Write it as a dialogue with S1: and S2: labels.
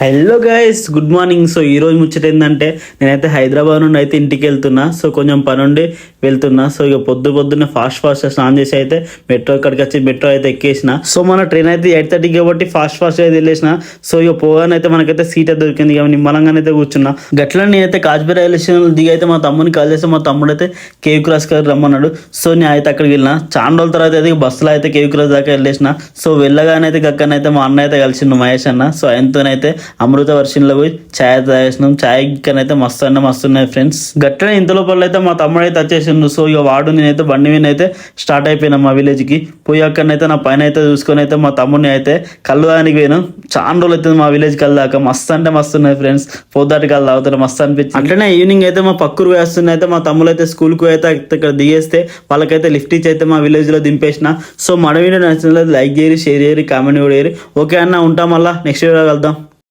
S1: Hello guys good morning so ఈరోజు ముచ్చట ఏంటంటే నేనైతే హైదరాబాద్ నుండి అయితే ఇంటికి వెళ్తున్నా సో కొంచెం పని ఉండి వెళ్తున్నా. సో ఇక పొద్దు పొద్దున్న ఫాస్ట్ ఫాస్ట్ స్నానం చేసి అయితే మెట్రో ఇక్కడికి వచ్చి మెట్రో అయితే ఎక్కేసిన. సో మన ట్రైన్ అయితే ఎయిట్ థర్టీ కాబట్టి ఫాస్ట్ ఫాస్ట్ అయితే వెళ్ళేసిన. సో ఇక పోగానైతే మనకైతే సీట్ అయితే దొరికింది. ఇక నిమ్మలంగానే అయితే కూర్చున్నా. గట్ల నేనైతే కాశ్మీర్ రైల్వే స్టేషన్ దిగి అయితే మా తమ్ముని కాల్ చేస్తే మా తమ్ముడు అయితే కేవ్ క్రాస్ గారు రమ్మన్నాడు. సో నేను అయితే అక్కడికి వెళ్ళిన. చాలా రోజుల తర్వాత అయితే బస్సులో అయితే కేవ్ క్రాస్ దాకా వెళ్ళేసిన. సో వెళ్ళగానే అయితే గక్కనైతే మా అన్న అయితే కలిసిండు మహేష్ అన్న. సో ఆయనతోనైతే అమృత వర్షంలో పోయి ఛాయ్ తాగేసినాం. ఛాయ్ అయితే మస్తు అంటే మస్తు ఉన్నాయి ఫ్రెండ్స్ గట్లనే ఇంత లోపల అయితే మా తమ్ముడు అయితే వచ్చేసిండు. సో ఇక వాడు నేనైతే బండి మీద అయితే స్టార్ట్ అయిపోయినా మా విలేజ్కి. పోయి అక్కడనైతే నా పైన అయితే చూసుకొని అయితే మా తమ్ముడిని అయితే కళ్ళు దానికి పోయినాం. చాలా రోజులు అవుతుంది మా విలేజ్కి వెళ్ళాక మస్తు అంటే మస్తు ఉన్నాయి ఫ్రెండ్స్ పొద్దాటి కళ్ళు తాగుతారు. మస్తు అనిపించింది. అట్లనే ఈవినింగ్ అయితే మా పక్కూరు వేస్తున్న అయితే మా తమ్ముడు అయితే స్కూల్కు అయితే ఇక్కడ దిగేస్తే వాళ్ళకైతే లిఫ్ట్ ఇచ్చి అయితే మా విలేజ్లో దింపేసిన. సో మన వీడియో నచ్చినట్లయితే లైక్ చేయరు షేర్ చేయరు కామెంట్ కూడా చేయరు ఓకే అన్న ఉంటాం మళ్ళా. నెక్స్ట్ వీడియో వెళ్దాం